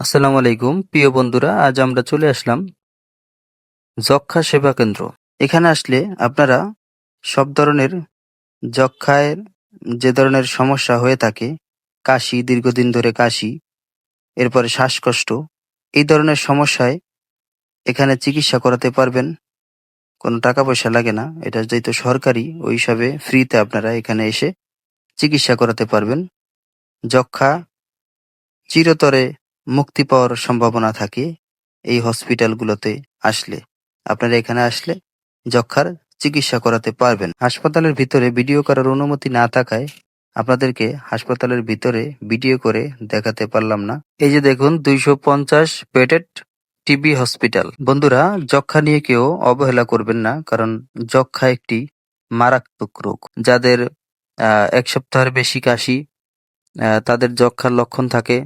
আসসালামু আলাইকুম, প্রিয় বন্ধুরা, আজ আমরা চলে আসলাম যক্ষা সেবা কেন্দ্র। এখানে আসলে আপনারা সব ধরনের যক্ষায় যে ধরনের সমস্যা হয়ে থাকে, কাশি, দীর্ঘদিন ধরে কাশি, এরপরে শ্বাসকষ্ট, এই ধরনের সমস্যায় এখানে চিকিৎসা করাতে পারবেন। কোনো টাকা পয়সা লাগে না, এটা যেহেতু সরকারি, ওই হিসাবে ফ্রিতে আপনারা এখানে এসে চিকিৎসা করাতে পারবেন। যক্ষা চিরতরে মুক্তি পাওয়ার সম্ভাবনা থাকে এই হসপিটালগুলোতে আসলে। আপনারা এখানে আসলে যক্ষার চিকিৎসা করাতে পারবেন। হাসপাতালের ভিতরে ভিডিও করার অনুমতি না থাকায় আপনাদেরকে হাসপাতালের ভিতরে ভিডিও করে দেখাতে পারলাম না। এই যে দেখুন, দুইশো পঞ্চাশ বেডেড টিবি হসপিটাল। বন্ধুরা যক্ষা নিয়ে কেউ অবহেলা করবেন না, কারণ যক্ষা একটি মারাত্মক রোগ। যাদের এক সপ্তাহের বেশি কাশি তাদের যক্ষার লক্ষণ থাকে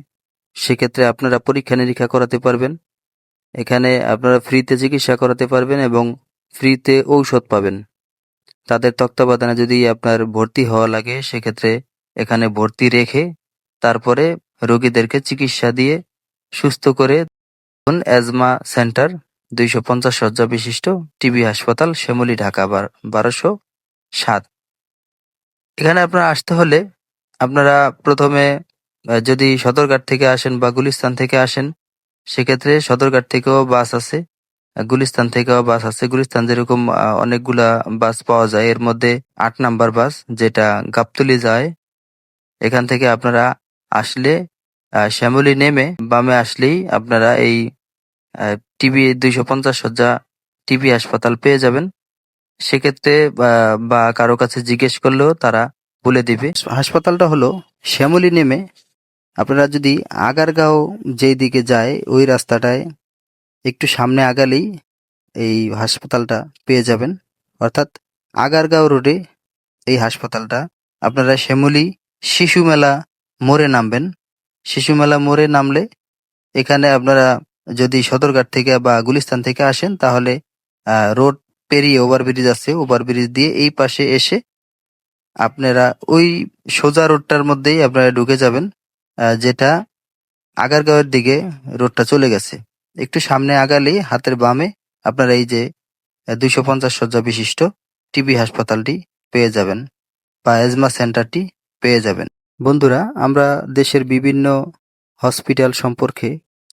সেক্ষেত্রে আপনারা পরীক্ষা নিরীক্ষা করাতে পারবেন। এখানে আপনারা ফ্রিতে চিকিৎসা করাতে পারবেন এবং ফ্রিতে ঔষধ পাবেন। তাদের তত্ত্বাবধানে যদি আপনার ভর্তি হওয়া লাগে, সেক্ষেত্রে এখানে ভর্তি রেখে তারপরে রোগীদেরকে চিকিৎসা দিয়ে সুস্থ করে অ্যাজমা সেন্টার, দুইশো পঞ্চাশ শয্যা বিশিষ্ট টিবি হাসপাতাল, শ্যামলী, ঢাকা বারোশো সাত। এখানে আপনারা আসতে হলে আপনারা প্রথমে যদি সদরঘাট থেকে আসেন বা গুলিস্তান থেকে আসেন, সেক্ষেত্রে সদরঘাট থেকেও বাস আছে। গুলিস্তান থেকেও বাস আছে। গুলিস্তান যেরকম অনেকগুলা বাস পাওয়া যায়, এর মধ্যে আট নাম্বার বাস, যেটা গাবতলি যায়। এখান থেকে আপনারা আসলে শ্যামলী নেমে বামে আসলেই আপনারা এই টিবি দুইশো পঞ্চাশ শয্যা টিবি হাসপাতাল পেয়ে যাবেন। সেক্ষেত্রে বা কারও কাছে জিজ্ঞেস করলেও তারা বলে দিবে। হাসপাতালটা হলো শ্যামলী নেমে আপনারা যদি আগারগাঁও যেই দিকে যায়, ওই রাস্তাটায় একটু সামনে আগালেই এই হাসপাতালটা পেয়ে যাবেন। অর্থাৎ আগারগাঁও রোডে এই হাসপাতালটা আপনারা শ্যামলী শিশু মেলা মোড়ে নামবেন। শিশু মেলা মোড়ে নামলে এখানে আপনারা যদি সদরঘাট থেকে বা গুলিস্তান থেকে আসেন, তাহলে রোড পেরিয়ে ওভারব্রিজ আছে। ওভারব্রিজ দিয়ে এই পাশে এসে আপনারা ওই সোজা রোডটার মধ্যেই আপনারা ঢুকে যাবেন। যেটা আগারগাঁওয়ের দিকে রোডটা চলে গেছে। একটু সামনে আগালেই হাতের বামে আপনারা এই যে দুইশো পঞ্চাশ শয্যা বিশিষ্ট টিবি হাসপাতালটি পেয়ে যাবেন বা এজমা সেন্টারটি পেয়ে যাবেন। বন্ধুরা, আমরা দেশের বিভিন্ন হসপিটাল সম্পর্কে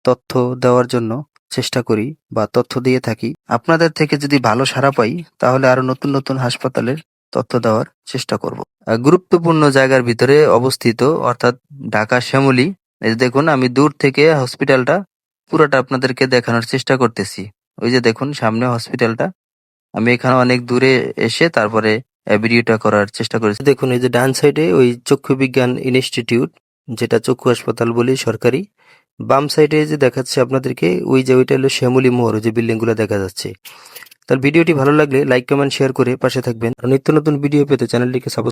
তথ্য দেওয়ার জন্য চেষ্টা করি বা তথ্য দিয়ে থাকি। আপনাদের থেকে যদি ভালো সাড়া পাই, তাহলে আরও নতুন নতুন হাসপাতালের তথ্য দেওয়ার চেষ্টা করব। গুরুত্বপূর্ণ জায়গার ভিতরে অবস্থিত, অর্থাৎ ঢাকা শ্যামলী, এই যে দেখুন, আমি দূর থেকে হসপিটালটা পুরোটা আপনাদেরকে দেখানোর চেষ্টা করতেছি। ওই যে দেখুন, সামনে হসপিটালটা। আমি এখানে অনেক দূরে এসে তারপরে ভিডিওটা করার চেষ্টা করেছি। দেখুন, এই যে ডান সাইডে ওই চক্ষু বিজ্ঞান ইনস্টিটিউট, যেটা চক্ষু হাসপাতাল বলি সরকারি। বাম সাইডে যে দেখাচ্ছে আপনাদেরকে, ওই যে ওইটা হলো শ্যামলী মোহর ওই যে বিল্ডিংগুলো দেখা যাচ্ছে। তার ভিডিওটি ভালো লাগলে লাইক কমেন্ট শেয়ার করে পাশে থাকবেন। আর নিত্য নতুন ভিডিও পেতে চ্যানেলটিকে সাবস্ক্রাইব